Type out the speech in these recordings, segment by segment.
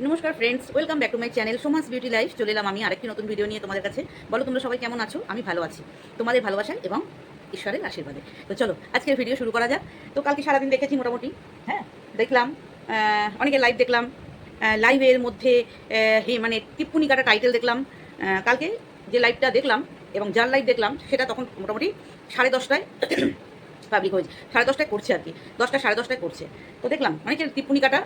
নমস্কার friends welcome back to my channel Soma's beauty life চলে এলাম আমি আরেকটি নতুন ভিডিও নিয়ে তোমাদের কাছে। বলো তোমরা সবাই কেমন আছো? আমি ভালো আছি। তোমাদের ভালোবাসায় এবং ঈশ্বরের আশীর্বাদে। তো চলো আজকের ভিডিও শুরু করা যাক। তো কালকে সারাদিন দেখেছি মোটামুটি হ্যাঁ দেখলাম আহ, অনেকের লাইভ দেখলাম লাইভের মধ্যে হে মানে টিপ্পুনি কাটা টাইটেল দেখলাম কালকে যে লাইভটা দেখলাম এবং যার লাইভ দেখলাম সেটা তখন মোটামুটি সাড়ে দশটায় পাবলিক হয়েছে। সাড়ে দশটায় করছে আর কি। দশটা, সাড়ে দশটায় করছে। তো দেখলাম অনেকের টিপ্পুনি কাটা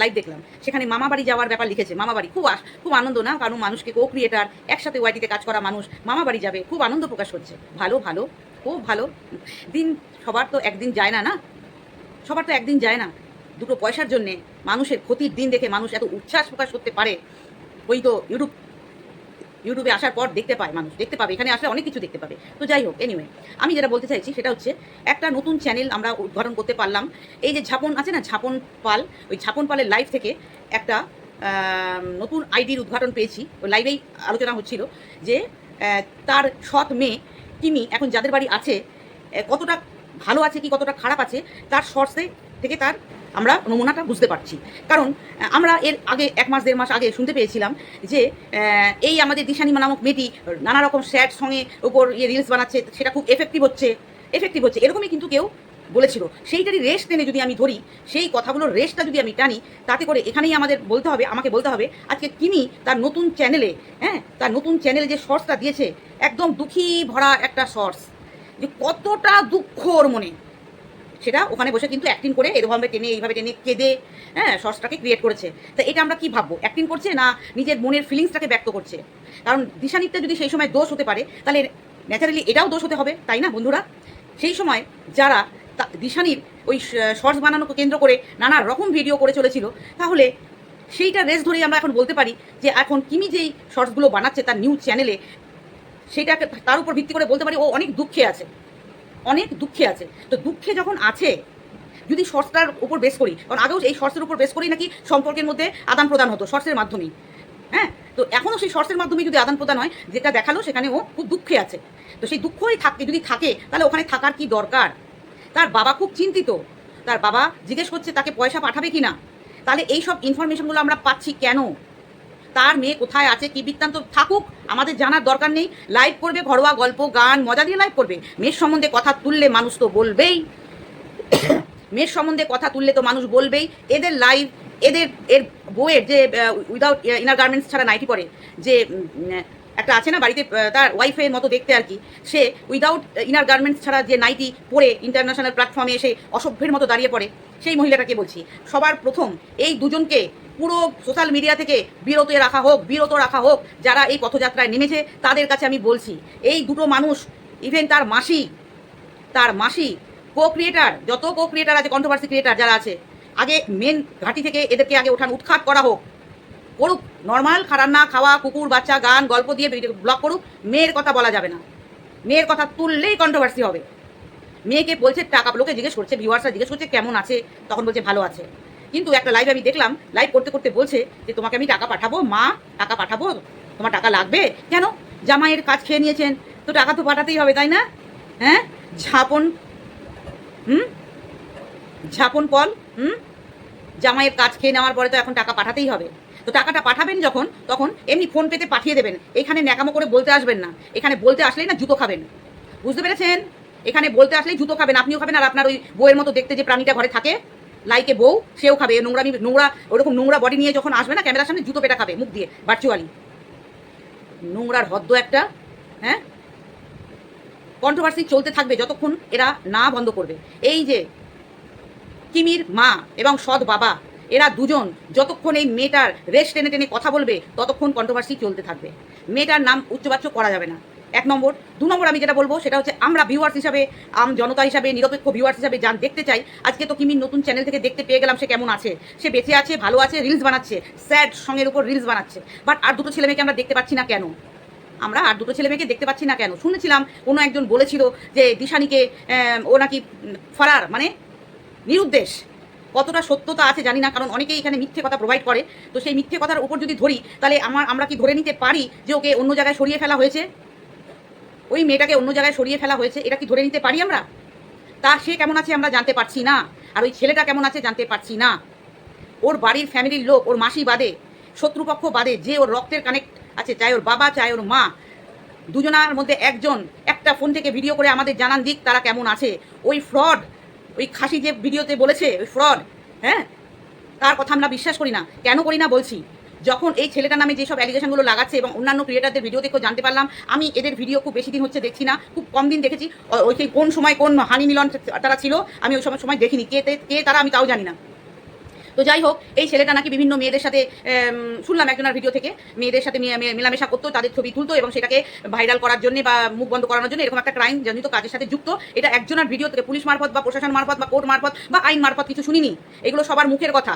লাইভ দেখলাম। সেখানে মামা বাড়ি যাওয়ার ব্যাপার লিখেছে, মামা বাড়ি। খুব খুব আনন্দ না? কারণ মানুষকে কো ক্রিয়েটার একসাথে ওয়াইটিতে কাজ করা মানুষ, মামা বাড়ি যাবে, খুব আনন্দ প্রকাশ করছে ভালো ভালো, খুব ভালো। দিন সবার তো একদিন যায় না না? সবার তো একদিন যায় না। দুটো পয়সার জন্যে মানুষের ক্ষতির দিন দেখে মানুষ এত উচ্ছ্বাস প্রকাশ করতে পারে। ওই তো ইউটিউব ইউটিউবে আসার পর দেখতে পায় মানুষ, দেখতে পাবে, এখানে আসলে অনেক কিছু দেখতে পাবে। তো যাই হোক এনিওয়ে আমি যেটা বলতে চাইছি সেটা হচ্ছে, একটা নতুন চ্যানেল আমরা উদ্ঘাটন করতে পারলাম। এই যে ঝাপন, আছে না? ঝাপন পাল, ওই ঝাপন পালের লাইভ থেকে একটা নতুন আইডির উদ্ঘাটন পেয়েছি। ওই লাইভেই আলোচনা হচ্ছিল যে তার সৎ মেয়ে কিমি এখন যাদের বাড়ি আছে কতটা ভালো আছে কি কতটা খারাপ আছে, তার শর্টসে থেকে তার আমরা নমুনাটা বুঝতে পারছি। কারণ আমরা এর আগে এক মাস, দেড় মাস আগে শুনতে পেয়েছিলাম যে এই আমাদের দিশানি নামক মেয়েটি নানা রকম স্যাড সঙ্গে ওপর ইয়ে রিলস বানাচ্ছে, সেটা খুব এফেক্টিভ হচ্ছে এফেক্টিভ হচ্ছে, এরকমই কিন্তু কেউ বলেছিল। সেইটারই রেস্ট টেনে যদি আমি ধরি, সেই কথাগুলোর রেস্টটা যদি আমি টানি, তাতে করে এখানেই আমাদের বলতে হবে, আমাকে বলতে হবে, আজকে কিমি তার নতুন চ্যানেলে হ্যাঁ তার নতুন চ্যানেলে যে শর্টসটা দিয়েছে, একদম দুঃখী ভরা একটা শর্টস যে কতটা দুঃখ ওর মনে। সেটা ওখানে বসে কিন্তু অ্যাক্টিং করে এরকমভাবে টেনে, এইভাবে টেনে কেঁদে হ্যাঁ শর্টসটাকে ক্রিয়েট করেছে। তা এটা আমরা কি ভাববো? অ্যাক্টিং করছে না নিজের মনের ফিলিংসটাকে ব্যক্ত করছে? কারণ দিশানিত্যা যদি সেই সময় দোষ হতে পারে, তাহলে ন্যাচারালি এটাও দোষ হতে হবে, তাই না, বন্ধুরা? সেই সময় যারা দিশানির ওই শর্টস বানানোকে কেন্দ্র করে নানা রকম ভিডিও করে চলেছিল, তাহলে সেইটা রেস ধরেই আমরা এখন বলতে পারি যে এখন কিমি যেই শর্টসগুলো বানাচ্ছে তার নিউজ চ্যানেলে সেইটাকে তার উপর ভিত্তি করে বলতে পারি ও অনেক দুঃখে আছে। অনেক দুঃখে আছে। তো দুঃখে যখন আছে, যদি শর্টসটার উপর বেস করি, কারণ আগেও এই শর্টসের উপর বেস করেই নাকি সম্পর্কের মধ্যে আদান প্রদান হতো, শর্টসের মাধ্যমেই। হ্যাঁ? তো এখনও সেই শর্টসের মাধ্যমে যদি আদান প্রদান হয়, যেটা দেখাল সেখানে ও খুব দুঃখে আছে। তো সেই দুঃখই থাকে, যদি থাকে, তাহলে ওখানে থাকার কি দরকার? তার বাবা খুব চিন্তিত। তার বাবা জিজ্ঞেস করছে, তাকে পয়সা পাঠাবে কি না তাহলে এই সব ইনফরমেশনগুলো আমরা পাচ্ছি কেন? তার মেয়ে কোথায় আছে, কি বৃত্তান্ত থাকুক, আমাদের জানার দরকার নেই। লাইভ করবে, ঘরোয়া গল্প, গান, মজা দিয়ে লাইভ করবে। মেয়ের সম্বন্ধে কথা তুললে মানুষ তো বলবেই। মেয়ের সম্বন্ধে কথা তুললে তো মানুষ বলবেই। এদের লাইভ এদের, এর বউয়ের যে উইদাউট ইনার গার্মেন্টস ছাড়া নাইটি পরে, যে একটা আছে না বাড়িতে তার ওয়াইফের মতো দেখতে আর কি, সে উইদাউট ইনার গার্মেন্টস ছাড়া যে নাইটি পরে ইন্টারন্যাশনাল প্ল্যাটফর্মে এসে অসভ্যের মতো দাঁড়িয়ে পড়ে। সেই মহিলাটাকে বলছি। সবার প্রথম এই দুজনকে পুরো সোশ্যাল মিডিয়া থেকে বিরত রাখা হোক, বিরত রাখা হোক, যারা এই পথযাত্রায় নেমেছে, তাদের কাছে আমি বলছি, এই দুটো মানুষ ইভেন তার মাসি তার মাসি কো ক্রিয়েটার যত কো ক্রিয়েটার আছে কন্ট্রোভার্সি ক্রিয়েটার যারা আছে, আগে মেন ঘাঁটি থেকে এদেরকে আগে ওঠান, উৎখাত করা হোক, করুক নর্মাল রান্না খাওয়া, কুকুর, বাচ্চা, গান, গল্প দিয়ে ব্লগ করুক, মেয়ের কথা বলা যাবে না। মেয়ের কথা তুললেই কন্ট্রোভার্সি হবে। মেয়েকে বলছে, টাকা লোকে জিজ্ঞেস করছে ভিউয়ার্সরা জিজ্ঞেস করছে, কেমন আছে? তখন বলছে, ভালো আছে। কিন্তু একটা লাইভ আমি দেখলাম লাইভ করতে করতে বলছে যে, তোমাকে আমি টাকা পাঠাবো, মা, টাকা পাঠাবো, তোমার টাকা লাগবে? কেন? জামাইয়ের কাজ খেয়ে নিয়েছেন, তো টাকা তো পাঠাতেই হবে, তাই না? হ্যাঁ? ঝাপন, হুম? ঝাপন পল, হুম? জামাইয়ের কাজ খেয়ে নেওয়ার পরে তো এখন টাকা পাঠাতেই হবে। তো টাকাটা পাঠাবেন যখন, তখন এমনি ফোন পেতে পাঠিয়ে দেবেন। এখানে ন্যাকামো করে বলতে আসবেন না। এখানে বলতে আসলেই না, জুতো খাবেন। বুঝতে পেরেছেন? এখানে বলতে আসলেই জুতো খাবেন, আপনিও খাবেন, আর আপনার ওই বউয়ের মতো দেখতে যে প্রাণীটা ঘরে থাকে লাইকে বউ, সেও খাবে। নোংরামি, নোংরা, ওরকম নোংরা বডি নিয়ে যখন আসবে না, ক্যামেরার সামনে জুতো পেটা খাবে মুখ দিয়ে ভার্চুয়ালি নোংরার হদ্দ একটা হ্যাঁ? কন্ট্রোভার্সি চলতে থাকবে যতক্ষণ এরা না বন্ধ করবে। এই যে কিমির মা এবং সৎ বাবা, এরা দুজন যতক্ষণ এই মেয়েটার রেস্ট টেনে টেনে কথা বলবে, ততক্ষণ কন্ট্রোভার্সি চলতে থাকবে। মেয়েটার নাম উচ্চবাচ্য করা যাবে না। এক নম্বর। দু নম্বর আমি যেটা বলব, সেটা হচ্ছে আমরা ভিউয়ার্স হিসাবে, আম জনতা হিসাবে, নিরপেক্ষ ভিউয়ার্স হিসাবে যান দেখতে চাই, আজকে তো কিমির নতুন চ্যানেল থেকে দেখতে পেয়ে গেলাম সে কেমন আছে? সে বেঁচে আছে, ভালো আছে রিলস বানাচ্ছে স্যাড সঙ্গের উপর রিলস বানাচ্ছে। বাট আর দুটো ছেলে মেয়েকে আমরা দেখতে পাচ্ছি না কেন? আমরা আর দুটো ছেলে মেয়েকে দেখতে পাচ্ছি না কেন? শুনেছিলাম কোনো একজন বলেছিল যে দিশানিকে ও নাকি ফরার মানে নিরুদ্দেশ। কতটা সত্যতা আছে জানি না, কারণ অনেকেই এখানে মিথ্যে কথা প্রোভাইড করে। তো সেই মিথ্যে কথার উপর যদি ধরি, তাহলে আমার, আমরা কি ধরে নিতে পারি যে ওকে অন্য জায়গায় সরিয়ে ফেলা হয়েছে? ওই মেয়েটাকে অন্য জায়গায় সরিয়ে ফেলা হয়েছে, এটা কি ধরে নিতে পারি আমরা? তা সে কেমন আছে আমরা জানতে পারছি না। আর ওই ছেলেটা কেমন আছে জানতে পারছি না। ওর বাড়ির ফ্যামিলির লোক, ওর মাসি বাদে, শত্রুপক্ষ বাদে, যে ওর রক্তের কানেক্ট আছে, চাই ওর বাবা, চাই ওর মা, দুজনার মধ্যে একজন, একটা ফোন থেকে ভিডিও করে আমাদের জানান দিক তারা কেমন আছে। ওই ফ্রড ওই খাসি যে ভিডিওতে বলেছে, ওই ফ্রড হ্যাঁ? তার কথা আমরা বিশ্বাস করি না। কেন করি না বলছি? যখন এই ছেলেটার নামে যেসব অ্যালিগেশনগুলো লাগাচ্ছে এবং অন্যান্য ক্রিয়েটারদের ভিডিও দেখেও জানতে পারলাম, আমি এদের ভিডিও খুব বেশি দিন হচ্ছে দেখছি না, খুব কম দিন দেখেছি। ওই সেই কোন সময় কোন হানি মিলন তারা ছিল, আমি ওই সময় সময় দেখিনি। কে কে তারা আমি তাও জানি না। তো যাই হোক, এই ছেলেটা নাকি বিভিন্ন মেয়েদের সাথে শুনলাম একজনের ভিডিও থেকে, মেয়েদের সাথে মেলামেশা করতো, তাদের ছবি তুলতো এবং সেটাকে ভাইরাল করার জন্য বা মুখ বন্ধ করানোর জন্য এরকম একটা ক্রাইম জনিত কাজের সাথে যুক্ত। এটা একজনের ভিডিও থেকে পুলিশ মারফত বা প্রশাসন মারফত বা কোর্ট মারফত বা আইন মারফত কিছু শুনিনি। এগুলো সবার মুখের কথা।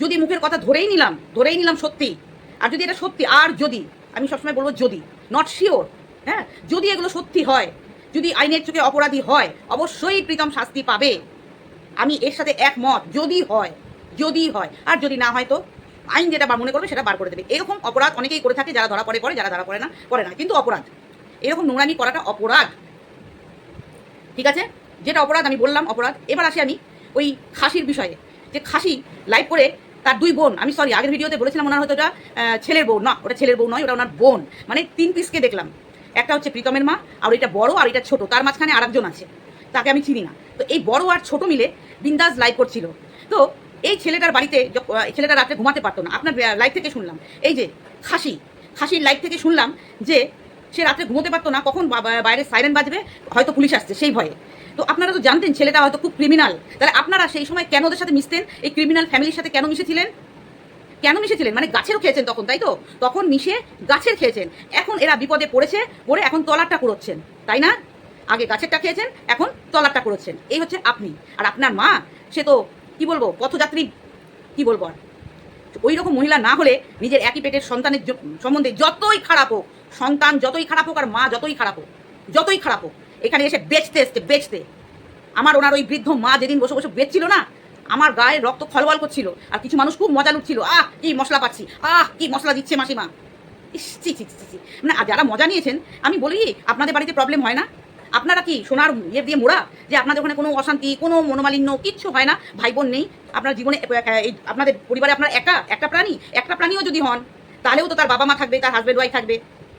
যদি মুখের কথা ধরেই নিলাম ধরেই নিলাম সত্যি। আর যদি এটা সত্যি, আর যদি, আমি সবসময় বলব যদি নট শিওর হ্যাঁ? যদি এগুলো সত্যি হয়, যদি আইনের চোখে অপরাধী হয়, অবশ্যই প্রীতম শাস্তি পাবে। আমি এর সাথে একমত, যদি হয় যদি হয়, আর যদি না হয় তো আইন যেটা মনে করবে সেটা বার করে দেবে। এরকম অপরাধ অনেকেই করে থাকে, যারা ধরা পড়ে পড়ে, যারা ধরা পড়ে না পড়ে না। কিন্তু অপরাধ, এরকম নোংরামি করাটা অপরাধ। ঠিক আছে? যেটা অপরাধ, আমি বললাম অপরাধ। এবার আসি আমি ওই খাসির বিষয়ে। যে খাসি লাইভ করে তার দুই বোন, আমি সরি আগের ভিডিওতে বলেছিলাম ওনার হয়তো ওটা ছেলের বউ না, ওটা ছেলের বউ নয়, ওটা ওনার বোন। মানে তিন পিসকে দেখলাম। একটা হচ্ছে প্রীতমের মা, আর এটা বড়, আর এটা ছোট। তার মাঝখানে আরেকজন আছে। তাকে আমি চিনি না। তো এই বড় আর ছোট মিলে বিন্দাস লাইভ করছিল। তো এই ছেলেটার বাড়িতে ছেলেটা রাত্রে ঘুমাতে পারতো না। আপনার লাইভ থেকে শুনলাম। এই যে খাসি, খাসির লাইভ থেকে শুনলাম যে সে রাত্রে ঘুমোতে পারতো না। কখন বাইরে সাইরেন বাজবে, হয়তো পুলিশ আসছে সেই ভয়ে। তো আপনারা তো জানতেন, ছেলেটা হয়তো খুব ক্রিমিনাল তাহলে আপনারা সেই সময় কেন ওদের সাথে মিশতেন? এই ক্রিমিনাল ফ্যামিলির সাথে কেন মিশেছিলেন? কেন মিশেছিলেন? মানে গাছেরও খেয়েছেন তখন, তাই তো? তখন মিশে গাছের খেয়েছেন। এখন এরা বিপদে পড়েছে পড়ে এখন তলারটা কুড়োচ্ছেন, তাই না? আগে গাছেরটা খেয়েছেন, এখন তলারটা কুড়োচ্ছেন। এই হচ্ছে আপনি। আর আপনার মা, সে তো, কি বলব, পথযাত্রী, কি বলব আর? ওই রকম মহিলা না হলে নিজের একই পেটের সন্তানের সম্বন্ধে যতই খারাপ হোক, সন্তান যতই খারাপ হোক আর মা যতই খারাপ হোক, যতই খারাপ হোক এখানে এসে বেচতে, এসছে, বেচতে। আমার ওনার ওই বৃদ্ধ মা যেদিন বসে বসে বেচছিল না, আমার গায়ে রক্ত খলবল করছিল, আর কিছু মানুষ খুব মজা লুটছিল। আহ, কি মশলা পাচ্ছি, আহ, কি মশলা দিচ্ছে মাসিমা। ইস, ছি ছি ছি ছি। মানে যারা মজা নিয়েছেন, আমি বলি, আপনাদের বাড়িতে প্রবলেম হয় না? আপনারা কি সোনার ইয়ে দিয়ে মোড়া? যে আপনাদের ওখানে কোনো অশান্তি, কোনো মনোমালিন্য, কিচ্ছু হয় না? ভাই বোন নেই, আপনার জীবনে এই আপনাদের পরিবারে আপনার একা, একটা প্রাণী, একটা প্রাণীও যদি হন, তাহলেও তো তার বাবা মা থাকবে, তার হাজব্যান্ড ওয়াইফ থাকবে।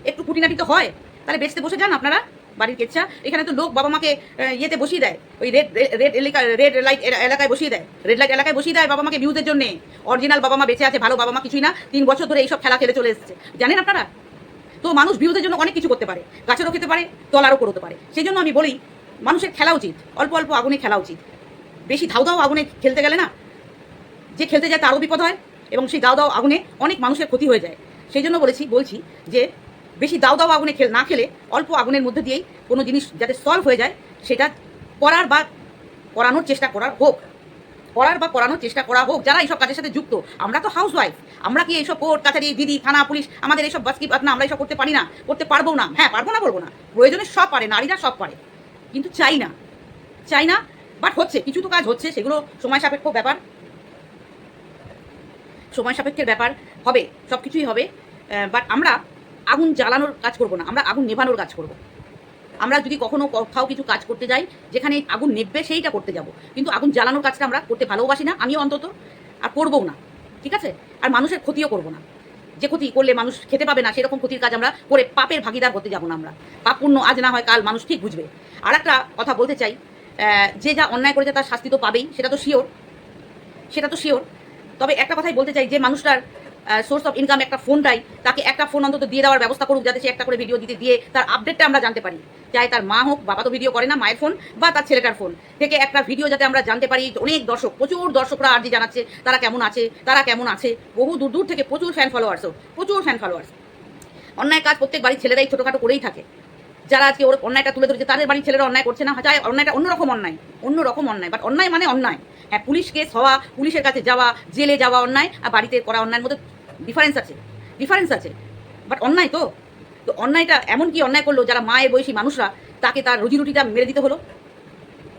একটু খুঁটিনাটি তো হয়। তাহলে বেচতে বসে যান আপনারা। বাড়ির কেচ্ছা, এখানে তো লোক বাবা মাকে ইয়েতে বসিয়ে দেয়। ওই রেড রেড এলাকা রেড লাইট এলাকায় বসিয়ে দেয়। রেড লাইট এলাকায় বসিয়ে দেয় বাবা মাকে ভিউজের জন্য। অরিজিনাল বাবা মা বেঁচে আছে, ভালো বাবা মা কিছুই না। তিন বছর ধরে এইসব খেলা খেলে চলে এসেছে। জানেন আপনারা? তো মানুষ ভিউজের জন্য অনেক কিছু করতে পারে। গাছেরও খেতে পারে, তলারও করতে পারে। সেই জন্য আমি বলি, মানুষের খেলা উচিত। অল্প অল্প আগুনে খেলা উচিত। বেশি ধাউ ধাউ আগুনে খেলতে গেলে না, যে খেলতে যায় তারও বিপদ হয় এবং সেই দাও দাও আগুনে অনেক মানুষের ক্ষতি হয়ে যায়। সেই জন্য বলেছি, বলছি যে বেশি দাও দাও আগুনে খেল না খেলে, অল্প আগুনের মধ্যে দিয়েই কোনো জিনিস যাতে সলভ হয়ে যায়, সেটা করার বা করানোর চেষ্টা করার হোক। করার বা করানোর চেষ্টা করা হোক। যারা এইসব কাজের সাথে যুক্ত, আমরা তো হাউস ওয়াইফ আমরা কি এইসব কোর্ট কাছারি, দিদি, থানা, পুলিশ, আমাদের এইসব বাসকি না, আমরা এইসব করতে পারি না, করতে পারব না। হ্যাঁ পারব না, বলব না। প্রয়োজনে সব পারে, নারীরা সব পারে। কিন্তু চাই না। চাই না বাট হচ্ছে, কিছু তো কাজ হচ্ছে, সেগুলো সময় সাপেক্ষ ব্যাপার। সময় সাপেক্ষের ব্যাপার। হবে সব কিছুই হবে বাট আমরা আগুন জ্বালানোর কাজ করব না, আমরা আগুন নেভানোর কাজ করব। আমরা যদি কখনো কোথাও কিছু কাজ করতে যাই, যেখানে আগুন নেভবে সেইটা করতে যাব। কিন্তু আগুন জ্বালানোর কাজটা আমরা করতে ভালোবাসি না, আমিও অন্তত, আর করবও না, ঠিক আছে? আর মানুষের ক্ষতিও করব না। যে ক্ষতি করলে মানুষ খেতে পাবে না, সেরকম ক্ষতির কাজ আমরা করে পাপের ভাগিদার হতে যাব না আমরা। পাপ পুণ্য আজ না হয়, কাল মানুষ ঠিক বুঝবে। আর একটা কথা বলতে চাই যে যা অন্যায় করেছে তার শাস্তি তো পাবেই, সেটা তো শিওর সেটা তো শিওর তবে একটা কথাই বলতে চাই, যে মানুষটার সোর্স অফ ইনকাম একটা ফোনটাই তাকে একটা ফোন অন্তত দিয়ে দেওয়ার ব্যবস্থা করুক যাতে সে একটা করে ভিডিও দিতে দিয়ে তার আপডেটটা আমরা জানতে পারি। চাই তার মা হোক, বাবা তো ভিডিও করে না, মায়ের ফোন বা তার ছেলেটার ফোন থেকে একটা ভিডিও যাতে আমরা জানতে পারি, অনেক দর্শক, প্রচুর দর্শকরা আর্জি জানাচ্ছে, তারা কেমন আছে, তারা কেমন আছে। বহু দূর দূর থেকে প্রচুর ফ্যান ফলোয়ার্সও প্রচুর ফ্যান ফলোয়ার্স অন্যায় কাজ প্রত্যেক বাড়ির ছেলেরাই ছোটোখাটো করেই থাকে। যারা আজকে ওর অন্যায়টা তুলে ধরেছে, তাদের বাড়ির ছেলেরা অন্যায় করছে না, চাই অন্যায়টা অন্যরকম অন্যায় অন্যরকম অন্যায়। বাট অন্যায় মানে অন্যায়। হ্যাঁ পুলিশ কেস হওয়া, পুলিশের কাছে যাওয়া, জেলে যাওয়া অন্যায়, আর বাড়িতে করা অন্যায়ের মধ্যে ডিফারেন্স আছে ডিফারেন্স আছে বাট অন্যায় তো। তো অন্যায়টা এমন কি অন্যায় করল যারা মায়ের বয়সী মানুষরা, তাকে তার রুজি রুটিটা মেরে দিতে হলো?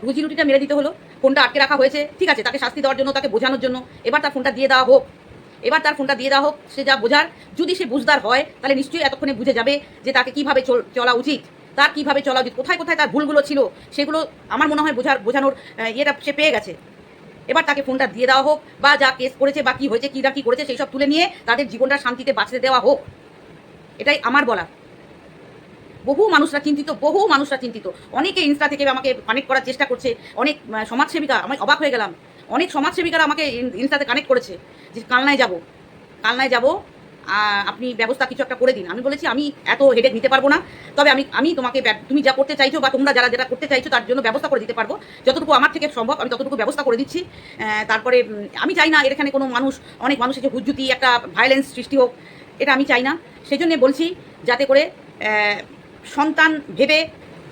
রুজি রুটিটা মেরে দিতে হলো? ফোনটা আটকে রাখা হয়েছে? ঠিক আছে, তাকে শাস্তি দেওয়ার জন্য, তাকে বোঝানোর জন্য। এবার তার ফোনটা দিয়ে দেওয়া হোক। এবার তার ফোনটা দিয়ে দেওয়া হোক, সে যা বোঝার, যদি সে বুঝদার হয়, তাহলে নিশ্চয়ই এতক্ষণে বুঝে যাবে যে তাকে কীভাবে চল- উচিত। তার কীভাবে চলা উচিত? কোথায় কোথায় তার ভুলগুলো ছিল? সেগুলো আমার মনে হয় বোঝার, বোঝানোর ইয়েটা সে পেয়ে গেছে। এবার তাকে ফোনটা দিয়ে দেওয়া হোক, বা যা কেস করেছে বা কি হয়েছে, কী না কী করেছে, সেই সব তুলে নিয়ে তাদের জীবনটা শান্তিতে বাঁচতে দেওয়া হোক। এটাই আমার বলা। বহু মানুষরা চিন্তিত, বহু মানুষরা চিন্তিত। অনেকে ইনস্টা থেকে আমাকে কানেক্ট করার চেষ্টা করছে। অনেক সমাজসেবিকা, আমি অবাক হয়ে গেলাম। অনেক সমাজসেবিকারা আমাকে ইনস্টাতে কানেক্ট করেছে যে কালনায় যাব। কালনায় যাব আপনি ব্যবস্থা কিছু একটা করে দিন। আমি বলেছি, আমি এত হেডেক নিতে পারব না। তবে আমি আমি তোমাকে তুমি যা করতে চাইছো বা তোমরা যারা যেটা করতে চাইছো তার জন্য ব্যবস্থা করে দিতে পারব। যতটুকু আমার থেকে সম্ভব আমি ততটুকু ব্যবস্থা করে দিচ্ছি। তারপরে আমি চাই না এখানে কোনো মানুষ, অনেক মানুষের যে হুজ্জুতি, একটা ভায়োলেন্স সৃষ্টি হোক, এটা আমি চাই না। সেই জন্যে বলছি, যাতে করে সন্তান ভেবে,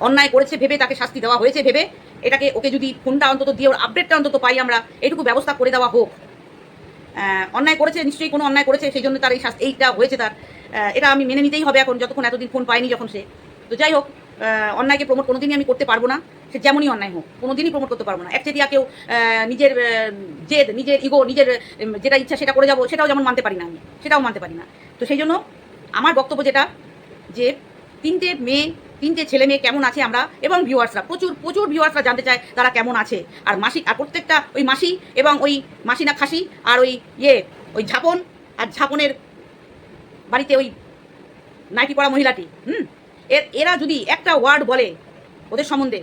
অন্যায় করেছে ভেবে, তাকে শাস্তি দেওয়া হয়েছে ভেবে, এটাকে ওকে যদি ফোনটা অন্তত দিয়ে, ওর আপডেটটা অন্তত পাই আমরা, এটুকু ব্যবস্থা করে দেওয়া হোক। অন্যায় করেছে, নিশ্চয়ই কোনো অন্যায় করেছে, সেই জন্য তার এই শাস্তি এইটা হয়েছে তার। এটা আমি মেনে নিতেই হবে এখন, যতক্ষণ এতদিন ফোন পাইনি যখন সে। তো যাই হোক অন্যায়কে প্রমোট কোনোদিনই আমি করতে পারব না। সে যেমনই অন্যায় হোক, কোনোদিনই প্রমোট করতে পারব না। একচেটিয়া কেউ নিজের জেদ, নিজের ইগো নিজের যেটা ইচ্ছা সেটা করে যাব, সেটাও যেমন মানতে পারি না আমি, সেটাও মানতে পারি না। তো সেই জন্য আমার বক্তব্য যেটা, যে তিনটে মেয়ে তিনটে ছেলে মেয়ে কেমন আছে আমরা এবং ভিউয়ার্সরা প্রচুর প্রচুর ভিউয়ার্সরা জানতে চায় তারা কেমন আছে। আর মাসি, আর প্রত্যেকটা ওই মাসি এবং ওই মাসি না খাসি আর ওই ইয়ে ওই ঝাপন, আর ঝাপনের বাড়িতে ওই নাইটি পড়া মহিলাটি, হুম? এর এরা যদি একটা ওয়ার্ড বলে ওদের সম্বন্ধে,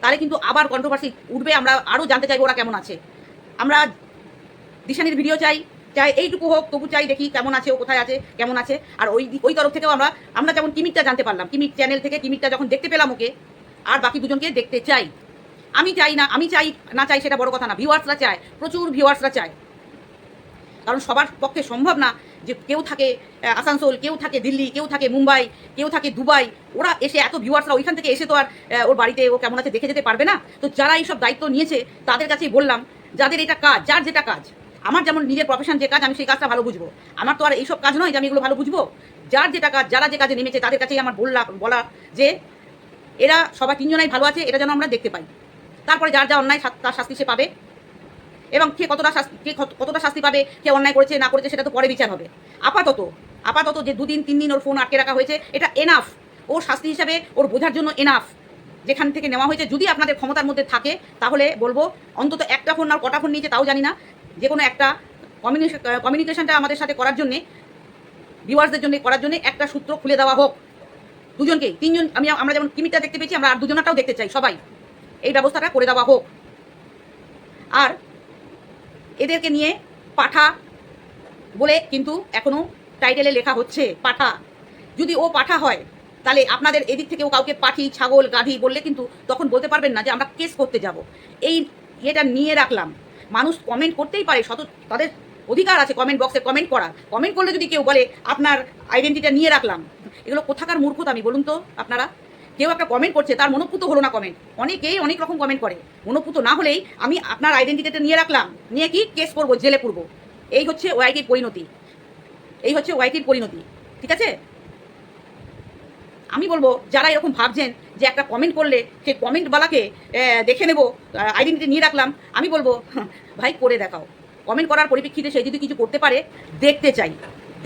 তাহলে কিন্তু আবার কন্ট্রোভার্সি উঠবে, আমরা আরও জানতে চাইব ওরা কেমন আছে। আমরা দিশানির ভিডিও চাই চাই, এইটুকু হোক, তবু চাই দেখি কেমন আছে ও কোথায় আছে, কেমন আছে। আর ওই ওই তরফ থেকেও আমরা আমরা যেমন কিমিকটা জানতে পারলাম কিমিক চ্যানেল থেকে কিমিকটা যখন দেখতে পেলাম ওকে, আর বাকি দুজনকে দেখতে চাই। আমি চাই না, আমি চাই না চাই সেটা বড় কথা না ভিউয়ার্সরা চায়, প্রচুর ভিউয়ার্সরা চায়। কারণ সবার পক্ষে সম্ভব না যে কেউ থাকে আসানসোল, কেউ থাকে দিল্লি, কেউ থাকে মুম্বাই, কেউ থাকে দুবাই, ওরা এসে এত ভিউয়ার্সরা ওইখান থেকে এসে তো আর ওর বাড়িতে ও কেমন আছে দেখে যেতে পারবে না। তো যারা এইসব দায়িত্ব নিয়েছে, তাদের কাছেই বললাম, যাদের এটা কাজ, যার যেটা কাজ আমার যেমন নিজের প্রফেশন যে কাজ, আমি সেই কাজটা ভালো বুঝব। আমার তো আর এইসব কাজ নয় যে আমি এগুলো ভালো বুঝব। যার যেটা কাজ, যারা যে কাজে নেমেছে, তাদের কাছেই আমার বললাম বলা যে এরা সবাই তিনজনাই ভালো আছে, এটা যেন আমরা দেখতে পাই। তারপরে যার যা অন্যায় তার শাস্তি সে পাবে। এবং কে কতটা শাস্তি, কে কতটা শাস্তি পাবে, কে অন্যায় করেছে, না করেছে, সেটা তো পরে বিচার হবে। আপাতত আপাতত যে দুদিন, তিন দিন ওর ফোন আটকে রাখা হয়েছে, এটা এনাফ ওর শাস্তি হিসাবে ওর বোঝার জন্য এনাফ যেখান থেকে নেওয়া হয়েছে, যদি আপনাদের ক্ষমতার মধ্যে থাকে, তাহলে বলব, অন্তত একটা ফোন আর কটা ফোন নিয়েছে, তাও জানি না। যে কোনো একটা কমিউনিকেশন কমিউনিকেশনটা আমাদের সাথে করার জন্যে ভিউয়ার্সদের জন্য করার জন্য একটা সূত্র খুলে দেওয়া হোক। দুজনকে তিনজন, আমি, আমরা যেমন কিমিটা দেখতে পেয়েছি, আমরা আর দুজনটাও দেখতে চাই, সবাই। এই ব্যবস্থাটা করে দেওয়া হোক। আর এদেরকে নিয়ে পাঠা বলে কিন্তু এখনও টাইটেলে লেখা হচ্ছে, পাঠা। যদি ও পাঠা হয়, তাহলে আপনাদের এদিক থেকেও কাউকে পাঠি, ছাগল, গাধি বললে কিন্তু তখন বলতে পারবেন না যে আমরা কেস করতে যাব। এই ইয়েটা নিয়ে রাখলাম। মানুষ কমেন্ট করতেই পারে শত তাদের অধিকার আছে কমেন্ট বক্সে কমেন্ট করা কমেন্ট করলে যদি কেউ বলে, আপনার আইডেন্টিটা নিয়ে রাখলাম। এগুলো কোথাকার মূর্খতা আমি বলুন তো আপনারা? কেউ একটা কমেন্ট করছে, তার মনোপুত হলো না কমেন্ট অনেকেই অনেক রকম কমেন্ট করে। মনোপুত না হলেই আমি আপনার আইডেন্টিটিটা নিয়ে রাখলাম, নিয়ে কি কেস করব, জেলে পড়ব এই হচ্ছে ওয়াইটির পরিণতি। এই হচ্ছে ওয়াইটির পরিণতি। ঠিক আছে? আমি বলব, যারা এরকম ভাবছেন যে একটা কমেন্ট করলে সেই কমেন্টওয়ালাকে দেখে নেব আইডেন্টিটি নিয়ে রাখলাম, আমি বলব ভাই, করে দেখাও। কমেন্ট করার পরিপ্রেক্ষিতে সে যদি কিছু করতে পারে, দেখতে চাই।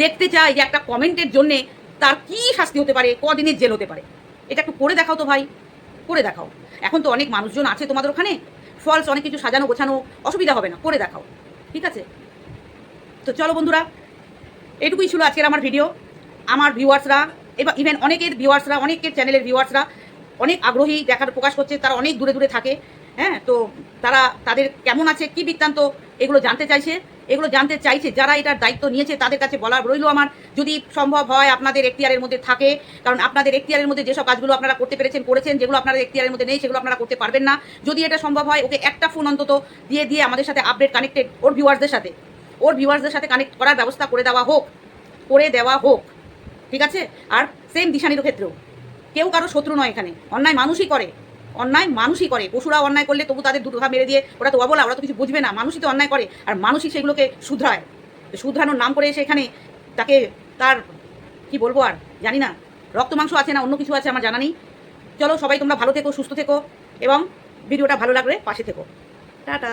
দেখতে চাই যে একটা কমেন্টের জন্যে তার কি শাস্তি হতে পারে, কদিনের জেল হতে পারে। এটা একটু করে দেখাও তো ভাই, করে দেখাও। এখন তো অনেক মানুষজন আছে তোমাদের ওখানে ফলস অনেক কিছু সাজানো গোছানো, অসুবিধা হবে না, করে দেখাও, ঠিক আছে? তো চলো বন্ধুরা, এটুকুই ছিল আজকের আমার ভিডিও আমার ভিউয়ার্সরা এবার ইভেন অনেকের ভিউয়ার্সরা অনেকের চ্যানেলের ভিউয়ার্সরা অনেক আগ্রহী দেখার, প্রকাশ করছে, তারা অনেক দূরে দূরে থাকে। হ্যাঁ তো তারা তাদের কেমন আছে, কি বৃত্তান্ত, এগুলো জানতে চাইছে। এগুলো জানতে চাইছে, যারা এটার দায়িত্ব নিয়েছে, তাদের কাছে বলা রইল আমার। যদি সম্ভব হয় আপনাদের এখতিয়ারের মধ্যে থাকে, কারণ আপনাদের এখতিয়ারের মধ্যে যেসব কাজগুলো আপনারা করতে পেরেছেন, করেছেন, যেগুলো আপনাদের এখতিয়ারের মধ্যে নেই, সেগুলো আপনারা করতে পারবেন না। যদি এটা সম্ভব হয়, ওকে একটা ফোন অন্তত দিয়ে দিয়ে আমাদের সাথে আপডেট কানেক্টেড ওর ভিউয়ার্সদের সাথে। ওর ভিউয়ার্সদের সাথে কানেক্ট করার ব্যবস্থা করে দেওয়া হোক, করে দেওয়া হোক। ঠিক আছে? আর সেম দিশানির ক্ষেত্রেও কেউ কারও শত্রু নয় এখানে। অন্যায় মানুষই করে। অন্যায় মানুষই করে। পশুরা অন্যায় করলে তবু তাদের দুটো মেরে দিয়ে ওরা তো অবলা ওরা তো কিছু বুঝবে না। মানুষই তো অন্যায় করে। আর মানুষই সেগুলোকে শুধরায়। শুধরানোর নাম করে এসে এখানে তাকে তার, কি বলব আর? জানি না। রক্ত মাংস আছে না, অন্য কিছু আছে আমার জানা নেই। চলো সবাই তোমরা ভালো থেকো, সুস্থ থেকো এবং ভিডিওটা ভালো লাগলে পাশে থেকো। টাটা।